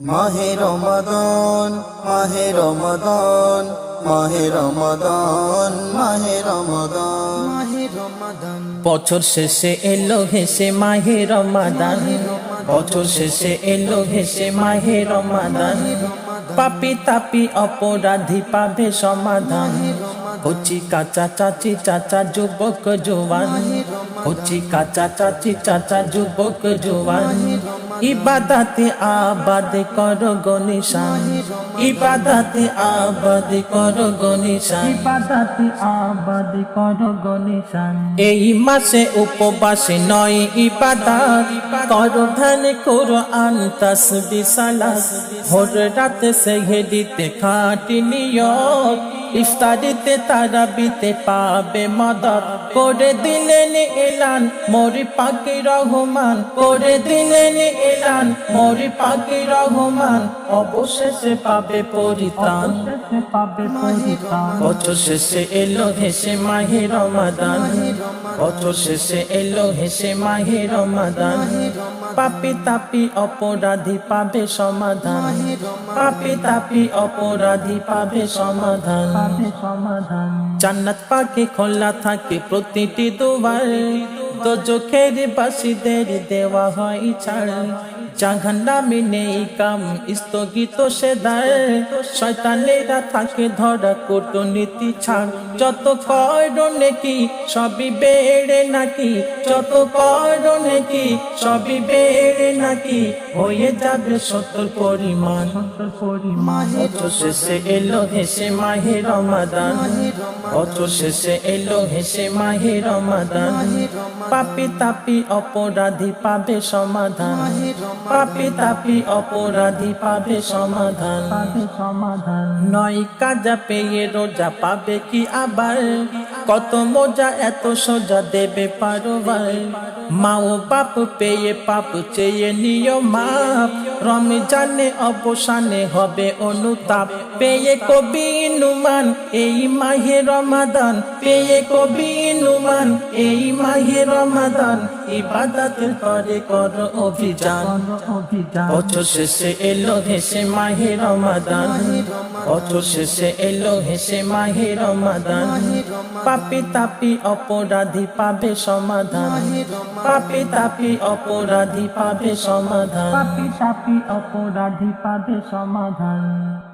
মাহে রমাদান মাহে রমাদান মাহে রমাদান মাহে রমাদান। মাহে রমাদান। বছর শেষে এলো হেসে মাহে রমাদান। বছর শেষে এলো হেসে মাহে রমাদান। পাপি তাপি অপরাধী পাবে সমাধান। কচি কাঁচা চাচি চাচা যুবক জোয়ান। কচি কাঁচা চাচি চাচা যুবক জোয়ান। ইবাদাতে আবাদ কর গনিশান ইবাদাতে আবাদ কর গনিশান ইবাদাতে আবাদ কর গনিশান এই মাসে উপবাসে নয় ইবাদাত কর ধ্যান কর আনতাস বিসালাস ভোর রাতে সেহেরিতে খাটি নিয়ত। ইফতারিতে তারা বিতে পাবে মদত। করে দিলেন এলান মরি পাকি রহমান। করে দিলেন এলান মরি পাকি রহমান অবশেষে পাবে পরিত্রাণ। পাবে পরিত্রাণ। বছর শেষে এলো হেসে মাহে রমাদান। বছর শেষে এলো হেসে মাহে রমাদান। পাপি তাপি অপরাধী পাবে সমাধান। পাপি তাপি অপরাধী পাবে সমাধান। পাবে সমাধান। জান্নাত পাখি খোলা থাকে প্রতিটি দুবার তো চোখের বাসীদের দেওয়া হয় ছাড়। নামে নেই কাম স্থগিত সে দায় শয়তানেরা থাকে ধরা কূটনীতি ছাড়। যত করণে কি সবই বেড়ে নাকি? যত করণে কি সবই বেড়ে নাকি? হয়ে যাবে সত্তর পরিমাণ। শেষে এলো হেসে মাহে রমাদান। অত শেষে এলো হেসে মাহে রমাদান। পাপি তাপি অপরাধী পাবে সমাধান। পাপি তাপি অপরাধী পাবে সমাধান। পাবে সমাধান। নয় কাজা পেয়ে রোজা পাবে কি আবার? কত মজা এত সোজা দেবে পারোবার মা ও বাপ পেয়ে পাপ চেয়ে নিও মাপ। রমজানে অবসানে হবে অনুতাপ। পেয়ে কবি নুমান, এই মাহে রমাদান। পেয়ে কবি নুমান, এই মাহে রমাদান। ইবাদতের পরে কর অভিযান। বছর শেষে এলো হেসে মাহে রমাদান। বছর শেষে এলো হেসে মাহে রমাদান। পাপি তাপি অপরাধী পাবে সমাধান। পাপি তাপি অপরাধী পাবে সমাধান। পাপি তাপি অপরাধী পাবে সমাধান।